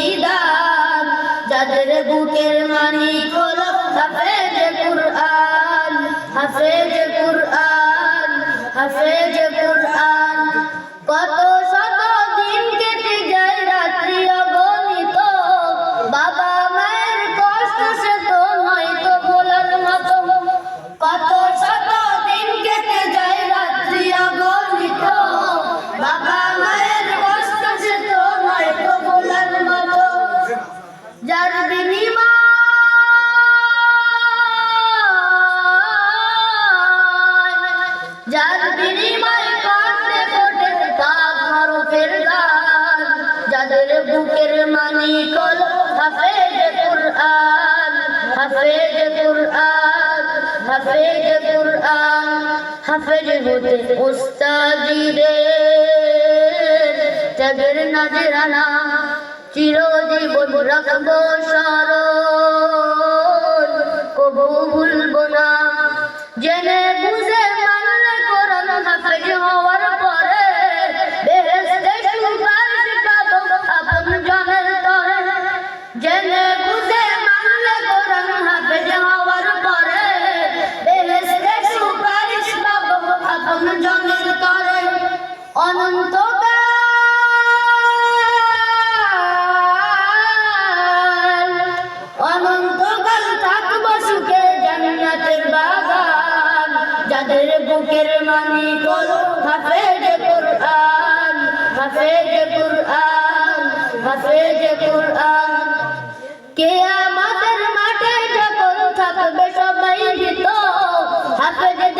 প্রতিদান যাদের বুকের মানি হলো হাফেজ কুরআন হাফেজ কুরআন হাফেজ যার বিনিময় কাটে ফোটে তা হরফের গান। যাদের বুকের মানিক হলো হাফেজ কুরআন হাফেজ কুরআন হাফেজ কুরআন, হাফেজ হতে উস্তাদিদের তাদের নজরানা চিরজীবন রাখব স্মরণ কবু ভুলবো না। জেনে বুকের মানিক হলো হাফেজ কুরআন হাফেজ কুরআন হাফেজ কুরআন। কেয়ামতের মাঠে যখন থাকবে সবাই ভীত হাফেজদের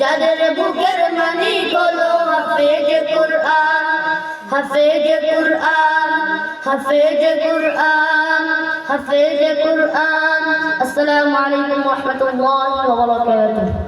যাদের বুকের মানি হলো হাফেজ কুরআন হাফেজ কুরআন হাফেজ কুরআন হাফেজ কুরআন। আসসালামু আলাইকুম ওয়া রাহমাতুল্লাহি ওয়া বারাকাতুহু।